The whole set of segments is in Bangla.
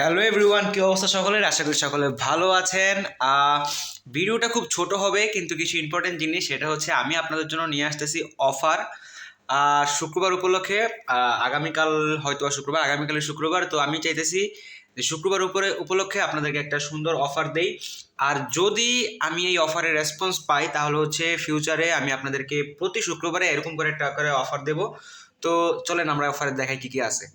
হ্যালো এভরিওয়ান কী অবস্থা সকলের? আশা করি সকলে ভালো আছেন। ভিডিওটা খুব ছোট হবে, কিন্তু কিছু ইম্পর্টেন্ট জিনিস, সেটা হচ্ছে আমি আপনাদের জন্য নিয়ে আসতেছি অফার আর শুক্রবার উপলক্ষে আগামীকাল হয়তো শুক্রবার, আগামীকালের শুক্রবার, তো আমি চাইতেছি যে শুক্রবার উপরে, উপলক্ষে আপনাদেরকে একটা সুন্দর অফার দেই। আর যদি আমি এই অফারের রেসপন্স পাই, তাহলে হচ্ছে ফিউচারে আমি আপনাদেরকে প্রতি শুক্রবারে এরকম করে একটা করে অফার দেব। তো চলেন আমরা অফারে দেখাই কী কী আছে।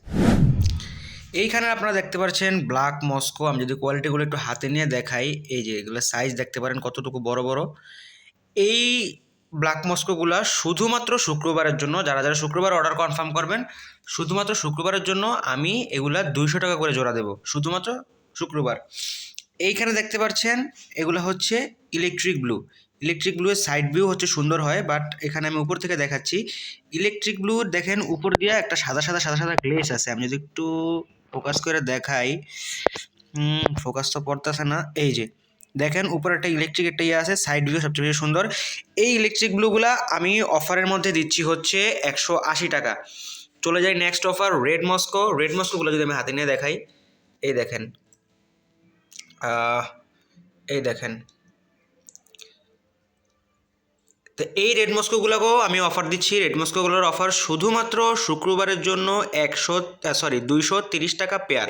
এইখানে আপনারা দেখতে পাচ্ছেন ব্ল্যাক মস্কো। আমি যদি কোয়ালিটিগুলো একটু হাতে নিয়ে দেখাই, এই যে এগুলো সাইজ দেখতে পারেন কতটুকু বড় বড়। এই ব্ল্যাক মস্কোগুলো শুধুমাত্র শুক্রবারের জন্য, যারা যারা শুক্রবার অর্ডার কনফার্ম করবেন, শুধুমাত্র শুক্রবারের জন্য আমি এগুলা দুইশো টাকা করে জোড়া দেবো, শুধুমাত্র শুক্রবার। এইখানে দেখতে পাচ্ছেন এগুলো হচ্ছে ইলেকট্রিক ব্লু ইলেকট্রিক ব্লু এর সাইড ভিউ হচ্ছে সুন্দর হয় বাট এখানে আমি উপর থেকে দেখাচ্ছি। ইলেকট্রিক ব্লু দেখেন, উপর দিয়ে একটা সাদা সাদা সাদা সাদা গ্লেস আছে। আমি যদি একটু ফোকাস করে দেখাই। ফোকাস তো পড়তেছে না। এই যে, দেখেন উপরে একটা ইলেকট্রিক একটা ইয়ে আছে সাইড ভিউ সবচেয়ে বেশি সুন্দর। এই ইলেকট্রিক ব্লুগুলা আমি অফারের মধ্যে দিচ্ছি হচ্ছে একশো আশি টাকা। চলে যাই next offer red Moscow red মস্কোগুলো যদি আমি হাতে নিয়ে দেখাই। এই দেখেন এই দেখেন। তো এই রেড মস্কোগুলোকেও আমি অফার দিচ্ছি। রেড মস্কোগুলোর অফার শুধুমাত্র শুক্রবারের জন্য একশো সরি দুইশো তিরিশ টাকা পেয়ার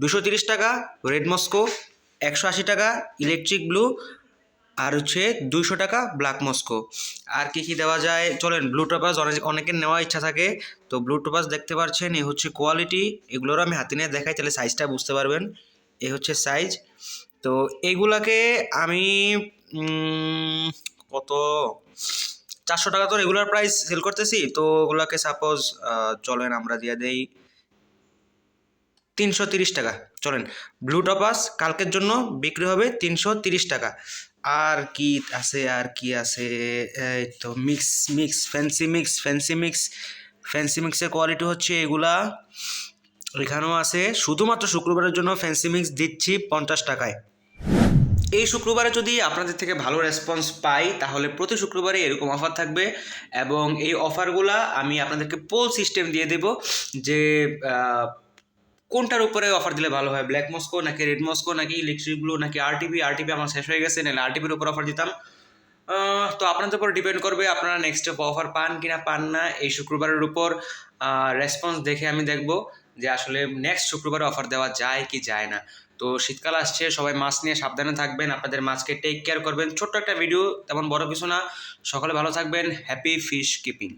দুশো তিরিশ টাকা রেড মস্কো একশো আশি টাকা ইলেকট্রিক ব্লু আর হচ্ছে দুইশো টাকা ব্ল্যাক মস্কো আর কি কি দেওয়া যায়? চলেন ব্লু টপাস অনেক, অনেকের নেওয়ার ইচ্ছা থাকে। তো ব্লু টপাস দেখতে পাচ্ছেন এই হচ্ছে কোয়ালিটি এগুলোরও আমি হাতে নিয়ে দেখাই, তাহলে সাইজটা বুঝতে পারবেন। এই হচ্ছে সাইজ তো এইগুলাকে আমি কত? চারশো টাকা তো রেগুলার প্রাইস সেল করতেছি, তো ওগুলাকে সাপোজ চলেন আমরা দিয়ে দেই তিনশো তিরিশ টাকা। চলেন ব্লু টপাস কালকের জন্য বিক্রি হবে তিনশো তিরিশ টাকা। আর কি আছে, আর কি আছে? এই তো mix mix fancy mix fancy mix fancy মিক্সের কোয়ালিটি হচ্ছে এগুলা। এখানেও আছে, শুধুমাত্র শুক্রবারের জন্য ফ্যান্সি মিক্স দিচ্ছি পঞ্চাশ টাকায়। এই শুক্রবারে যদি আপনাদের থেকে ভালো রেসপন্স পাই, তাহলে প্রতি শুক্রবারে এরকম অফার থাকবে এবং এই অফারগুলা আমি আপনাদেরকে পোল সিস্টেম দিয়ে দেব যে কোনটার উপরে অফার দিলে ভালো হয়? ব্ল্যাক মস্কো নাকি রেড মস্কো নাকি ইলেকট্রিক ব্লু নাকি আরটিপি আরটিপি আমার শেষ হয়ে গেছে, নাহলে আরটিপির উপর অফার দিতাম। তো আপনাদের উপর ডিপেন্ড করবে আপনারা নেক্সট অফার পান কিনা, পান না, এই শুক্রবারের উপর রেসপন্স দেখে আমি দেখব। যে আসলে নেক্সট শুক্রবারে অফার দেওয়া যায় কি যায় না। তো শীতকাল আসছে, সবাই মাছ নিয়ে সাবধানে থাকবেন, আপনাদের মাছকে টেক কেয়ার করবেন। ছোট্ট একটা ভিডিও তেমন বড় কিছু না। সকলে ভালো থাকবেন হ্যাপি ফিশ কিপিং